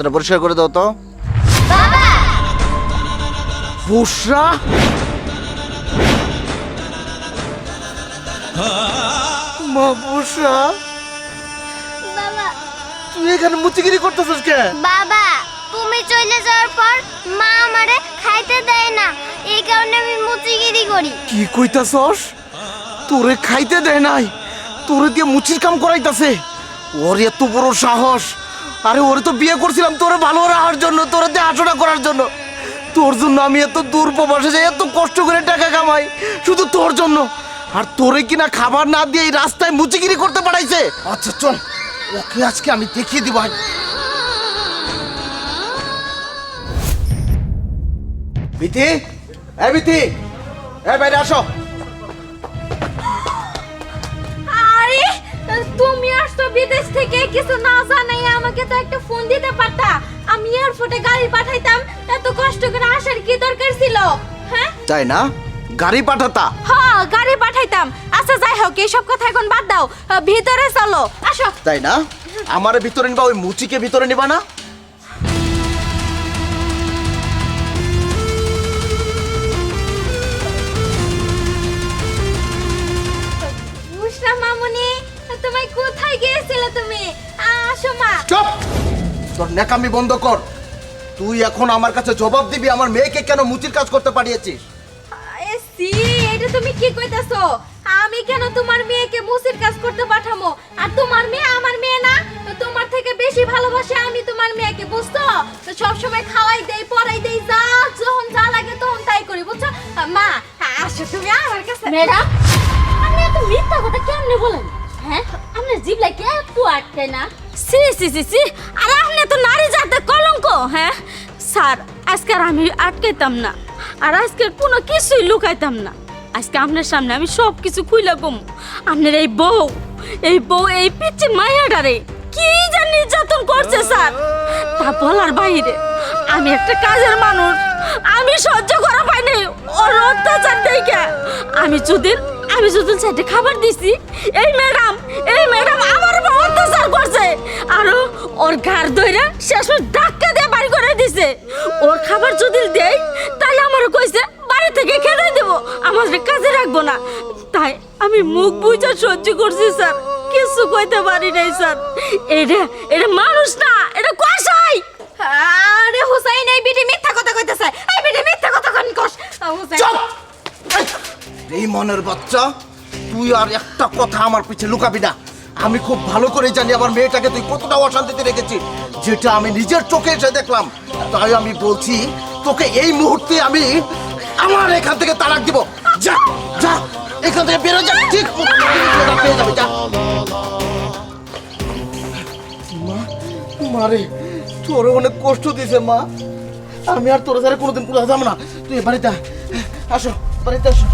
হাতটা পরিষ্কার করে দাও তো। বুসরা? মা বুসরা। বাবা। তুই এখানে মুচিগিরি করতেছিস কে? বাবা তুমি চলে যাওয়ার পর মা আমারে খাইতে দেয় না। এই কারণে আমি মুচিগিরি করি। কি কইতাছস? তোরে খাইতে দেয় নাই। তোরে দিয়ে মুচির কাম করাইতাছে। ওর এত বড় সাহস। আরে ওরে তো বিয়ে করছিলাম তোরে ভালো রাখার জন্য তোরে দেখাশোনা করার জন্য। তোর জন্য আমি এত দূর প্রবাসে যাই এত কষ্ট করে টাকা কামাই শুধু তোর জন্য। আর তোরে কিনা খাবার না দিয়ে এই রাস্তায় মুচিগিরি করতে পারাইছে আচ্ছা চল ওকে আজকে আমি দেখিয়ে দিব ভাই বিথি এই বিথি এই বাইরে আসো। আরে তুমি আসছো বিদেশ থেকে কিছু না জানাই এয়ারপোর্টে গাড়ি পাঠাইতাম এত কষ্ট করে আসার কি দরকার ছিল? হ্যাঁ? তাই না? গাড়ি পাঠাতা। হ্যাঁ গাড়ি পাঠাইতাম। আচ্ছা যাই হোক এইসব কথা এখন বাদ দাও। ভিতরে চলো আসো। তাই না? আমার ভিতরে নিবা ওই মুচিকে ভিতরে নিবা না? মুশরা মামুনি তুমি কোথায় গিয়েছিলে তুমি? আসো মা। চুপ! তোর নেকামি বন্ধ কর। তুই এখন আমার কাছে জবাব দিবি আমার মেয়েকে কেন মুচির কাজ করতে পারিয়েছিস সি এটা তুমি কি কইতাছো? আমি কেন তোমার মেয়েকে মুসির কাজ করতে পাঠামো? আর তোমার মেয়ে আমার মেয়ে না? তোমার থেকে বেশি ভালোবাসে আমি তোমার মেয়েকে বুঝছ? তো সব সময় খাওয়াই দেই পড়াই দেই যা যখন যা লাগে তখন তাই করি বুঝছ? মা আসো তুমি আমার কাছে। ম্যাডাম? আপনি এত মিথ্যা কথা কেমনে বলেন? হ্যাঁ? আপনার জিবলা কি একটু আটকে না? সি সি সি সি আর আপনি তো নারী কলঙ্ক হ্যাঁ? স্যার, আজকে আমি আটকাইতাম না। আর আজকে কোনো কিছুই লুকাইতাম না। আজকে আপনার সামনে আমি সব কিছু খুইলা কম আপনার এই বউ এই বউ, এই পিচ্ছি মায়াডারে কি জানি নির্যাতন করছে, স্যার? তা বলার বাইরে, আমি একটা কাজের মানুষ। আমি সহ্য করা পাইনি ওর অত্যাচার দেখে। আমি যদি আমি যদি চারটে খাবার দিছি, এই ম্যাডাম এই ম্যাডাম ওর ঘাড় ধইরা শেষ ধাক্কা দিয়ে বাড়ি করে দিছে। ওর খাবার যদি দেই তাহলে আমার কইছে বাড়ি থেকে খেতে দেবো। আমাদের কাজে রাখব না। তাই আমি মুখ বুঝা সহ্য করছি স্যার। কিছু কইতে পারি নাই স্যার। এটা এটা মানুষ না এটা কষাই আরে হুসাইন এই বিটি মিথ্যা কথা কইতে কইতেছে। এই বিটি মিথ্যা কথা কোন কস হুসাইন। চুপ! এই মনের বাচ্চা তুই আর একটা কথা আমার পিছে লুকাবি না। আমি খুব ভালো করে জানি আমার মেয়েটাকে তুই কতটা অশান্তিতে রেখেছিস। যেটা আমি নিজের চোখে এসে দেখলাম। তাই আমি বলছি, তোকে এই মুহূর্তে আমি আমার এখান থেকে তালাক দিব। যা যা, এখান থেকে বেরো, যা, ঠিক পেয়ে যাবে, যা। মা মারে তোর অনেক কষ্ট দিছে মা। আমি আর তোর সাথে কোনোদিন কোথাও যাব না। তুই বাড়িতে। আসো বাড়িতে আসো।